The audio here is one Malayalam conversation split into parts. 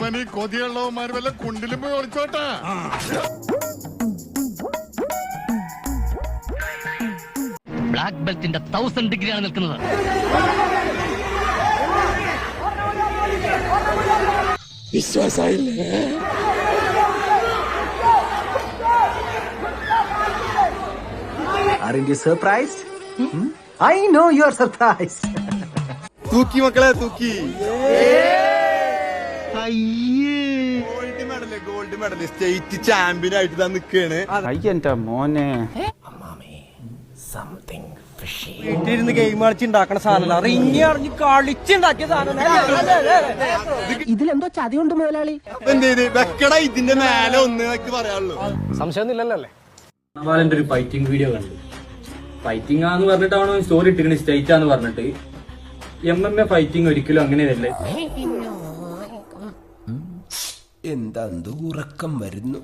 ഇവൻ ഈ കൊതിയുള്ളവന്മാർ വല്ല കുണ്ടിലും പോയി ഒളിച്ചോട്ടാ ബ്ലാക്ക് ബെൽറ്റിന്റെ തൗസൻഡ് ഡിഗ്രിയാണ് നിൽക്കുന്നത് Aren't you surprised? Hmm? I know you're surprised. തൂക്കി മക്കളെ തൂക്കി gold medal gold medal state champion ആയിട്ട് താ നിക്കാണ്. അയ്യന്റെ മോനെ. വീട്ടിലിരുന്ന് ഗെയിം സാധനം അത് ഇനി അറിഞ്ഞ് കളിച്ചുണ്ടാക്കിയ സാധനം ഇതിലെന്തോ ചതിയുണ്ട് മുതലാളി. വെക്കട ഇതിന്റെ മേലെ ഒന്ന് എനിക്ക് പറയാനുള്ളൂ. ഒരു ഫൈറ്റിംഗ് വീഡിയോ കണ്ടു. ഫൈറ്റിംഗ് ആന്ന് പറഞ്ഞിട്ടാണോ സ്റ്റോറി ഇട്ടിരിക്കുന്നത് സ്റ്റേറ്റ് ആന്ന് പറഞ്ഞിട്ട്. എം എം എ ഫൈറ്റിംഗ് ഒരിക്കലും അങ്ങനെയല്ല. എന്താ ഉറക്കം വരുന്നു?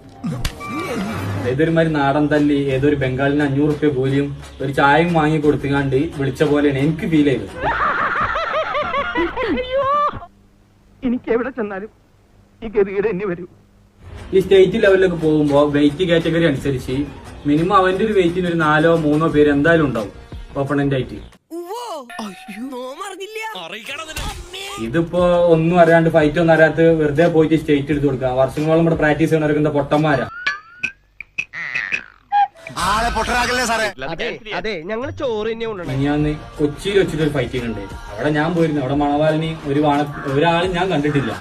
ഏതൊരു മാതിരി നാടൻ തല്ലി ഏതൊരു ബംഗാളിന് അഞ്ഞൂറ് റുപ്യ കൂലിയും ഒരു ചായയും വാങ്ങി കൊടുത്തുകാണ്ട് വിളിച്ച പോലെയാണ് എനിക്ക് ഫീൽ ചെയ്തത്. എനിക്ക് എവിടെ ചെന്നാലും ഈ ഗതികേട് എന്നെ വരൂ. ഈ സ്റ്റേറ്റ് ലെവലിലൊക്കെ പോകുമ്പോൾ വെയിറ്റ് കാറ്റഗറി അനുസരിച്ച് മിനിമം അവന്റെ ഒരു വെയിറ്റിന് ഒരു നാലോ മൂന്നോ പേര് എന്തായാലും ഉണ്ടാവും ഓപ്പണന്റ് ആയിട്ട്. ഇതിപ്പോ ഒന്നും അറിയാണ്ട് ഫൈറ്റ് ഒന്നും അറിയാത്ത വെറുതെ പോയിട്ട് സ്റ്റേറ്റ് എടുത്ത് കൊടുക്കുക. വർഷങ്ങളോളം ഇവിടെ പ്രാക്ടീസ് ചെയ്യണവർക്ക് പൊട്ടന്മാരാ? ഞാൻ കൊച്ചിയിൽ വെച്ചിട്ട് ഒരു ഫൈറ്റിംഗ് ഉണ്ട് അവിടെ ഞാൻ പോയിരുന്നു. അവിടെ മണവാലിനി ഒരു വാണ ഒരാളും ഞാൻ കണ്ടിട്ടില്ല.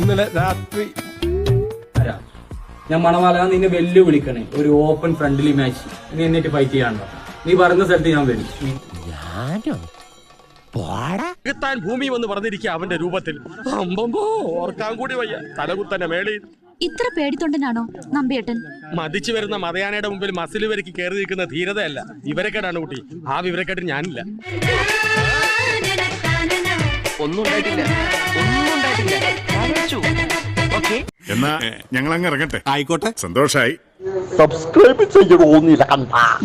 ഇന്നലെ രാത്രി? ഞാൻ മണവാല നിന്നെ വെല്ലു വിളിക്കണേ ഒരു ഓപ്പൺ ഫ്രണ്ട്ലി മാച്ച് നീ എന്നിട്ട് ഫൈറ്റ് ചെയ്യാണ്ടോ നീ പറഞ്ഞ സ്ഥലത്ത് ഞാൻ വരും. താൻ ഭൂമി വന്ന് പറഞ്ഞിരിക്കുക അവന്റെ രൂപത്തിൽ. അമ്പമ്പോ ഓർക്കാൻ കൂടി വയ്യ. തലകുത്തന്നെ മേളിൽ. ഇത്ര പേടിത്തൊണ്ടനാണോ നമ്പിയേട്ടൻ? മതിച്ചു വരുന്ന മതയാനയുടെ മുമ്പിൽ മസിൽ വരയ്ക്ക് കയറി നിൽക്കുന്ന ധീരതയല്ല. വിവരക്കേടാണ് കുട്ടി. ആ വിവരക്കേട്ടിന് ഞാനില്ല. ഒന്നും ഉണ്ടായിട്ടില്ല. ഒന്നും ഉണ്ടായിട്ടില്ല. എന്നാ ഞങ്ങൾ അങ്ങ് ഇറങ്ങട്ടെ. ആയിക്കോട്ടെ. സന്തോഷായി. സബ്സ്ക്രൈബ് ചെയ്യണോന്നില്ല കണ്ട.